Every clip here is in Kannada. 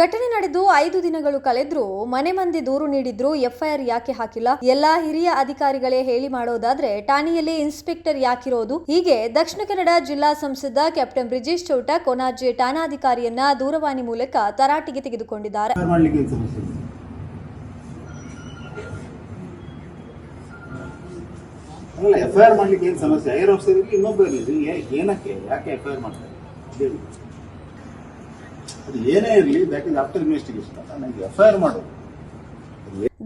ಘಟನೆ ನಡೆದು ಐದು ದಿನಗಳು ಕಳೆದ್ರೂ ಮನೆ ಮಂದಿ ದೂರು ನೀಡಿದ್ರು ಎಫ್ಐಆರ್ ಯಾಕೆ ಹಾಕಿಲ್ಲ? ಎಲ್ಲಾ ಹಿರಿಯ ಅಧಿಕಾರಿಗಳೇ ಹೇಳಿ ಮಾಡೋದಾದ್ರೆ ಠಾಣೆಯಲ್ಲಿ ಇನ್ಸ್ಪೆಕ್ಟರ್ ಯಾಕಿರೋದು? ಹೀಗೆ ದಕ್ಷಿಣ ಕನ್ನಡ ಜಿಲ್ಲಾ ಸಂಸದ ಕ್ಯಾಪ್ಟನ್ ಬ್ರಿಜೇಶ್ ಚೌಟ ಕೊನಾಜೆ ಠಾಣಾಧಿಕಾರಿಯನ್ನ ದೂರವಾಣಿ ಮೂಲಕ ತರಾಟೆಗೆ ತೆಗೆದುಕೊಂಡಿದ್ದಾರೆ. ಏನಕ್ಕೆ? ಯಾಕೆ ಅದು ಏನೇ ಇರಲಿ ಇಸ್ ಆಫ್ಟರ್ ಇನ್ವೆಸ್ಟಿಗೇಷನ್ ನನಗೆ ಎಫ್ ಐ ಆರ್ ಮಾಡೋದು.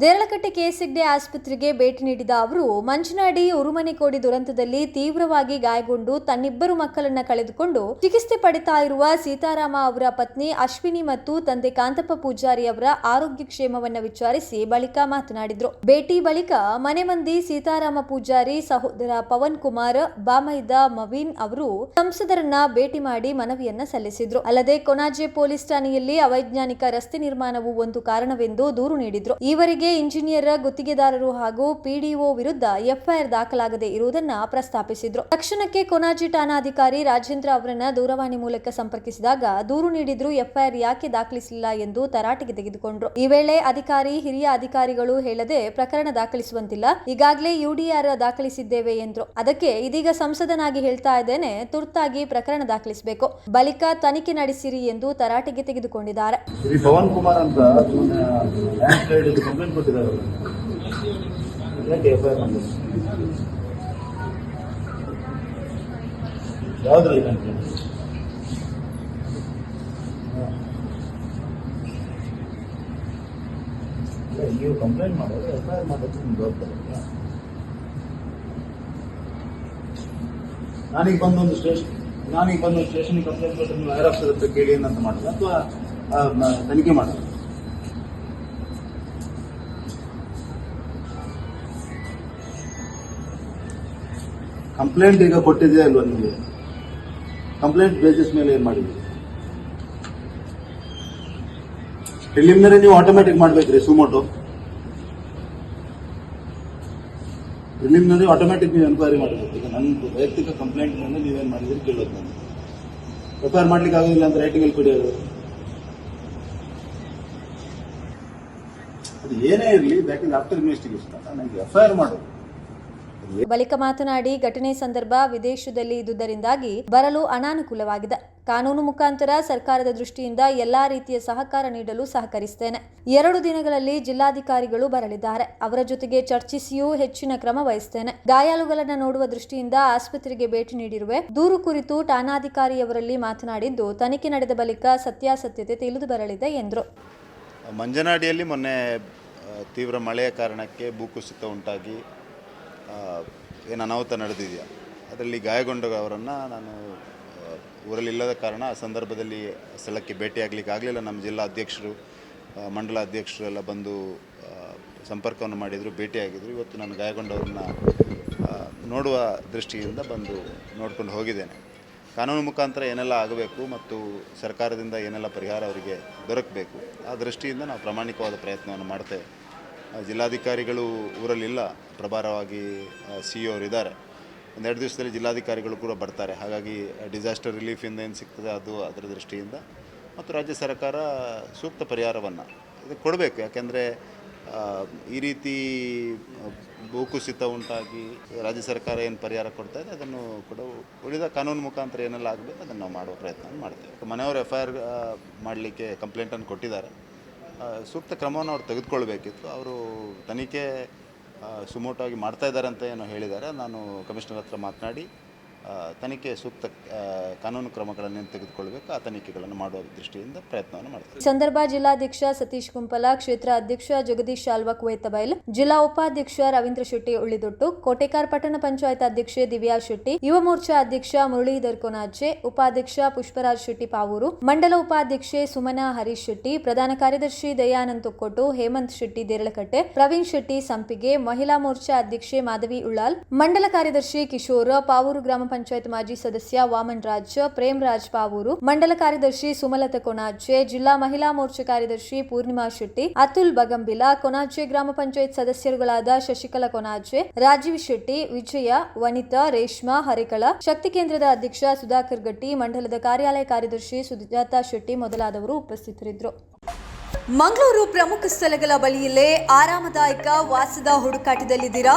ದೇರಳಕಟ್ಟೆ ಕೆಎಸ್ಎಗ್ಡೆ ಆಸ್ಪತ್ರೆಗೆ ಭೇಟಿ ನೀಡಿದ ಅವರು ಮಂಚನಾಡಿ ಉರುಮನೆಕೋಡಿ ದುರಂತದಲ್ಲಿ ತೀವ್ರವಾಗಿ ಗಾಯಗೊಂಡು ತನ್ನಿಬ್ಬರು ಮಕ್ಕಳನ್ನ ಕಳೆದುಕೊಂಡು ಚಿಕಿತ್ಸೆ ಪಡಿತಾ ಇರುವ ಸೀತಾರಾಮ ಅವರ ಪತ್ನಿ ಅಶ್ವಿನಿ ಮತ್ತು ತಂದೆ ಕಾಂತಪ್ಪ ಪೂಜಾರಿ ಅವರ ಆರೋಗ್ಯ ಕ್ಷೇಮವನ್ನ ವಿಚಾರಿಸಿ ಬಳಿಕ ಮಾತನಾಡಿದ್ರು. ಭೇಟಿ ಬಳಿಕ ಮನೆ ಮಂದಿ ಸೀತಾರಾಮ ಪೂಜಾರಿ, ಸಹೋದರ ಪವನ್ ಕುಮಾರ್, ಬಾಮೈದ ಮವೀನ್ ಅವರು ಸಂಸದರನ್ನ ಭೇಟಿ ಮಾಡಿ ಮನವಿಯನ್ನ ಸಲ್ಲಿಸಿದ್ರು. ಅಲ್ಲದೆ ಕೊನಾಜೆ ಪೊಲೀಸ್ ಠಾಣೆಯಲ್ಲಿ ಅವೈಜ್ಞಾನಿಕ ರಸ್ತೆ ನಿರ್ಮಾಣವು ಒಂದು ಕಾರಣವೆಂದು ದೂರು ನೀಡಿದ್ರು. ಈವರೆಗೆ ಇಂಜಿನಿಯರ್ ಗುತ್ತಿಗೆದಾರರು ಹಾಗೂ ಪಿಡಿಒ ವಿರುದ್ಧ ಎಫ್ಐಆರ್ ದಾಖಲಾಗದೆ ಇರುವುದನ್ನ ಪ್ರಸ್ತಾಪಿಸಿದ್ರು. ತಕ್ಷಣಕ್ಕೆ ಕೊನಾಜಿ ಠಾಣಾಧಿಕಾರಿ ರಾಜೇಂದ್ರ ಅವರನ್ನ ದೂರವಾಣಿ ಮೂಲಕ ಸಂಪರ್ಕಿಸಿದಾಗ ದೂರು ನೀಡಿದ್ರು ಎಫ್ಐಆರ್ ಯಾಕೆ ದಾಖಲಿಸಲಿಲ್ಲ ಎಂದು ತರಾಟೆಗೆ ತೆಗೆದುಕೊಂಡ್ರು. ಈ ವೇಳೆ ಅಧಿಕಾರಿ, ಹಿರಿಯ ಅಧಿಕಾರಿಗಳು ಹೇಳದೆ ಪ್ರಕರಣ ದಾಖಲಿಸುವಂತಿಲ್ಲ. ಈಗಾಗಲೇ ಯುಡಿಆರ್ ದಾಖಲಿಸಿದ್ದೇವೆ ಎಂದ್ರು. ಅದಕ್ಕೆ ಇದೀಗ ಸಂಸದನಾಗಿ ಹೇಳ್ತಾ ಇದ್ದೇನೆ, ತುರ್ತಾಗಿ ಪ್ರಕರಣ ದಾಖಲಿಸಬೇಕು. ಬಳಿಕ ತನಿಖೆ ನಡೆಸಿರಿ ಎಂದು ತರಾಟೆಗೆ ತೆಗೆದುಕೊಂಡಿದ್ದಾರೆ. ಪವನ್ ಕುಮಾರ್ ಅಂತ ಕಂಪ್ಲೇಂಟ್ ಯಾಕೆ ಎಫ್ ಐ ಆರ್ ನಂಬರ್. ಯಾವುದ್ರಲ್ಲಿ ಕಂಪ್ಲೇಂಟ್ ನೀವು ಕಂಪ್ಲೇಂಟ್ ಮಾಡೋದು ಎಫ್ ಐ ಆರ್ ಮಾಡೋದು ನಿಮ್ಗೆ ಅಲ್ವಾ? ನಾನೀಗ ಬಂದೊಂದು ಸ್ಟೇಷನ್ ನಾನೀಗ ಬಂದೊಂದು ಸ್ಟೇಷನ್ಗೆ ಕಂಪ್ಲೇಂಟ್ ಕೊಟ್ಟರೆ ನೀವು ಆಫೀಸರ್ ಹತ್ರ ಕೇಳಿ ಏನಂತ ಮಾಡೋದು ಅಥವಾ ತನಿಖೆ ಮಾಡೋದು ಕಂಪ್ಲೇಂಟ್ ಈಗ ಕೊಟ್ಟಿದೆ ಅಲ್ವಾ ನಿಮಗೆ? ಕಂಪ್ಲೇಂಟ್ ಬೇಸಿಸ್ ಮೇಲೆ ಏನು ಮಾಡಿದ್ರಿ? ಪ್ರಿಲಿಮಿನರಿ ನೀವು ಆಟೋಮ್ಯಾಟಿಕ್ ಮಾಡ್ಬೇಕ್ರಿ ಸುಮೋಟೋ ಪ್ರಿಲಿಮಿನರಿ ಆಟೋಮೆಟಿಕ್ ನೀವು ಎನ್ಕ್ವೈರಿ ಮಾಡಬೇಕು. ಈಗ ನನ್ನ ವೈಯಕ್ತಿಕ ಕಂಪ್ಲೇಂಟ್ ಮೇಲೆ ನೀವೇನು ಮಾಡಿದ್ರಿ ಕೇಳೋದು ನಾನು. ಎಫ್ ಐ ಮಾಡ್ಲಿಕ್ಕೆ ಆಗೋದಿಲ್ಲ ಅಂತ ರೈಟಿಂಗ್ ಅಲ್ಲಿ ಕೊಡಿ ಅದು ಏನೇ ಇರಲಿ ದಟ್ ಇಸ್ ಆಫ್ಟರ್ ಇನ್ವೆಸ್ಟಿಗೇಷನ್ ನನಗೆ ಎಫ್ ಐ ಆರ್ ಮಾಡೋದು. ಬಳಿಕ ಮಾತನಾಡಿ, ಘಟನೆ ಸಂದರ್ಭ ವಿದೇಶದಲ್ಲಿ ಇದ್ದುದರಿಂದಾಗಿ ಬರಲು ಅನಾನುಕೂಲವಾಗಿದೆ. ಕಾನೂನು ಮುಖಾಂತರ ಸರ್ಕಾರದ ದೃಷ್ಟಿಯಿಂದ ಎಲ್ಲಾ ರೀತಿಯ ಸಹಕಾರ ನೀಡಲು ಸಹಕರಿಸುತ್ತೇನೆ ಎರಡು ದಿನಗಳಲ್ಲಿ ಜಿಲ್ಲಾಧಿಕಾರಿಗಳು ಬರಲಿದ್ದಾರೆ. ಅವರ ಜೊತೆಗೆ ಚರ್ಚಿಸಿಯೂ ಹೆಚ್ಚಿನ ಕ್ರಮ ವಹಿಸುತ್ತೇನೆ ಗಾಯಾಳುಗಳನ್ನು ನೋಡುವ ದೃಷ್ಟಿಯಿಂದ ಆಸ್ಪತ್ರೆಗೆ ಭೇಟಿ ನೀಡಿರುವೆ. ದೂರು ಕುರಿತು ಠಾಣಾಧಿಕಾರಿಯವರಲ್ಲಿ ಮಾತನಾಡಿದ್ದು, ತನಿಖೆ ನಡೆದ ಬಳಿಕ ಸತ್ಯಾಸತ್ಯತೆ ತಿಳಿದು ಬರಲಿದೆ ಎಂದರು. ಮಂಜನಾಡಿಯಲ್ಲಿ ಮೊನ್ನೆ ತೀವ್ರ ಮಳೆಯ ಕಾರಣಕ್ಕೆ ಭೂಕುಸಿತ ಉಂಟಾಗಿ ಏನು ಅನಾಹುತ ನಡೆದಿದೆಯಾ? ಅದರಲ್ಲಿ ಗಾಯಗೊಂಡವರನ್ನು ನಾನು ಊರಲ್ಲಿಲ್ಲದ ಕಾರಣ ಆ ಸಂದರ್ಭದಲ್ಲಿ ಸ್ಥಳಕ್ಕೆ ಭೇಟಿಯಾಗಲಿಕ್ಕೆ ಆಗಲಿಲ್ಲ. ನಮ್ಮ ಜಿಲ್ಲಾ ಅಧ್ಯಕ್ಷರು ಮಂಡಲ ಅಧ್ಯಕ್ಷರು ಎಲ್ಲ ಬಂದು ಸಂಪರ್ಕವನ್ನು ಮಾಡಿದರು ಭೇಟಿಯಾಗಿದ್ದರು ಇವತ್ತು ನಾನು ಗಾಯಗೊಂಡವ್ರನ್ನ ನೋಡುವ ದೃಷ್ಟಿಯಿಂದ ಬಂದು ನೋಡ್ಕೊಂಡು ಹೋಗಿದ್ದೇನೆ. ಕಾನೂನು ಮುಖಾಂತರ ಏನೆಲ್ಲ ಆಗಬೇಕು ಮತ್ತು ಸರ್ಕಾರದಿಂದ ಏನೆಲ್ಲ ಪರಿಹಾರ ಅವರಿಗೆ ದೊರಕಬೇಕು, ಆ ದೃಷ್ಟಿಯಿಂದ ನಾವು ಪ್ರಾಮಾಣಿಕವಾದ ಪ್ರಯತ್ನವನ್ನು ಮಾಡ್ತೇವೆ ಜಿಲ್ಲಾಧಿಕಾರಿಗಳು ಊರಲ್ಲಿಲ್ಲ. ಪ್ರಭಾರವಾಗಿ ಸಿ ಇ ಇದ್ದಾರೆ. ಒಂದೆರಡು ದಿವಸದಲ್ಲಿ ಜಿಲ್ಲಾಧಿಕಾರಿಗಳು ಕೂಡ ಬರ್ತಾರೆ. ಹಾಗಾಗಿ, ಡಿಸಾಸ್ಟರ್ ರಿಲೀಫಿಂದ ಏನು ಸಿಗ್ತದೆ ಅದು ಅದರ ದೃಷ್ಟಿಯಿಂದ. ಮತ್ತು ರಾಜ್ಯ ಸರ್ಕಾರ ಸೂಕ್ತ ಪರಿಹಾರವನ್ನು ಇದು ಕೊಡಬೇಕು. ಯಾಕೆಂದರೆ ಈ ರೀತಿ ಭೂಕುಸಿತ ಉಂಟಾಗಿ ರಾಜ್ಯ ಸರ್ಕಾರ ಏನು ಪರಿಹಾರ ಕೊಡ್ತಾ ಇದೆ, ಅದನ್ನು ಕೂಡ ಉಳಿದ ಕಾನೂನು ಮುಖಾಂತರ ಏನೆಲ್ಲ ಆಗಬೇಕು, ಅದನ್ನು ನಾವು ಮಾಡುವ ಪ್ರಯತ್ನ ಮಾಡ್ತೇವೆ. ಮನೆಯವರು ಎಫ್ ಐ ಆರ್ ಮಾಡಲಿಕ್ಕೆ ಕಂಪ್ಲೇಂಟನ್ನು ಕೊಟ್ಟಿದ್ದಾರೆ. ಸೂಕ್ತ ಕ್ರಮವನ್ನು ಅವ್ರು ತೆಗೆದುಕೊಳ್ಬೇಕಿತ್ತು. ಅವರು ತನಿಖೆ ಸುಮೋಟಾಗಿ ಮಾಡ್ತಾ ಇದ್ದಾರೆ ಅಂತ ಏನೋ ಹೇಳಿದ್ದಾರೆ. ನಾನು ಕಮಿಷನರ್ ಹತ್ರ ಮಾತನಾಡಿ ತನಿಖೆ ಸೂಕ್ತ ಕಾನೂನು ಕ್ರಮಗಳನ್ನು ತೆಗೆದುಕೊಳ್ಳಬೇಕು ಆ ತನಿಖೆಗಳನ್ನು ಮಾಡುವ ದೃಷ್ಟಿಯಿಂದ ಪ್ರಯತ್ನವನ್ನು ಮಾಡುತ್ತೆ ಸಂದರ್ಭ ಜಿಲ್ಲಾಧ್ಯಕ್ಷ ಸತೀಶ್ ಕುಂಪಲ, ಕ್ಷೇತ್ರ ಅಧ್ಯಕ್ಷ ಜಗದೀಶ್ ಶಾಲ್ವ ಕುವೇತಬೈಲ್, ಜಿಲ್ಲಾ ಉಪಾಧ್ಯಕ್ಷ ರವೀಂದ್ರ ಶೆಟ್ಟಿ ಉಳಿದೊಟ್ಟು ಕೋಟೆಕಾರ್ ಪಟ್ಟಣ ಪಂಚಾಯತ್ ಅಧ್ಯಕ್ಷೆ ದಿವ್ಯಾ ಶೆಟ್ಟಿ, ಯುವ ಮೋರ್ಚಾ ಅಧ್ಯಕ್ಷ ಮುರಳೀಧರ್ ಕೊನಾಚೆ ಉಪಾಧ್ಯಕ್ಷ ಪುಷ್ಪರಾಜ್ ಶೆಟ್ಟಿ ಪಾವೂರು, ಮಂಡಲ ಉಪಾಧ್ಯಕ್ಷೆ ಸುಮನಾ ಹರೀಶ್ ಶೆಟ್ಟಿ, ಪ್ರಧಾನ ಕಾರ್ಯದರ್ಶಿ ದಯಾನಂದ್ ತೊಕ್ಕೊಟ್ಟು, ಹೇಮಂತ್ ಶೆಟ್ಟಿ ದೇರಳಕಟ್ಟೆ, ಪ್ರವೀಣ್ ಶೆಟ್ಟಿ ಸಂಪಿಗೆ, ಮಹಿಳಾ ಮೋರ್ಚಾ ಅಧ್ಯಕ್ಷೆ ಮಾಧವಿ ಉಳ್ಳಾಲ್, ಮಂಡಲ ಕಾರ್ಯದರ್ಶಿ ಕಿಶೋರ್ ಪಾವೂರು ಗ್ರಾಮ ಪಂಚಾಯತ್ ಮಾಜಿ ಸದಸ್ಯ ವಾಮನ್ ರಾಜ್, ಪ್ರೇಮ್ ರಾಜ್ ಪಾವೂರು, ಮಂಡಲ ಕಾರ್ಯದರ್ಶಿ ಸುಮಲತಾ ಕೊನಾಜೆ, ಜಿಲ್ಲಾ ಮಹಿಳಾ ಮೋರ್ಚಾ ಕಾರ್ಯದರ್ಶಿ ಪೂರ್ಣಿಮಾ ಶೆಟ್ಟಿ, ಅತುಲ್ ಬಗಂಬಿಲ, ಕೊನಾಜೆ ಗ್ರಾಮ ಪಂಚಾಯತ್ ಸದಸ್ಯರುಗಳಾದ ಶಶಿಕಲಾ ಕೊನಾಜೆ, ರಾಜೀವ್ ಶೆಟ್ಟಿ, ವಿಜಯ, ವನಿತಾ, ರೇಷ್ಮಾ, ಹರಿಕಳ, ಶಕ್ತಿ ಕೇಂದ್ರದ ಅಧ್ಯಕ್ಷ ಸುಧಾಕರ್ ಗಟ್ಟಿ, ಮಂಡಲದ ಕಾರ್ಯಾಲಯ ಕಾರ್ಯದರ್ಶಿ ಸುಜಾತಾ ಶೆಟ್ಟಿ ಮೊದಲಾದವರು ಉಪಸ್ಥಿತರಿದ್ದರು. ಮಂಗಳೂರು ಪ್ರಮುಖ ಸ್ಥಳಗಳ ಬಳಿಯಲ್ಲೇ ಆರಾಮದಾಯಕ ವಾಸದ ಹುಡುಕಾಟದಲ್ಲಿದ್ದೀರಾ?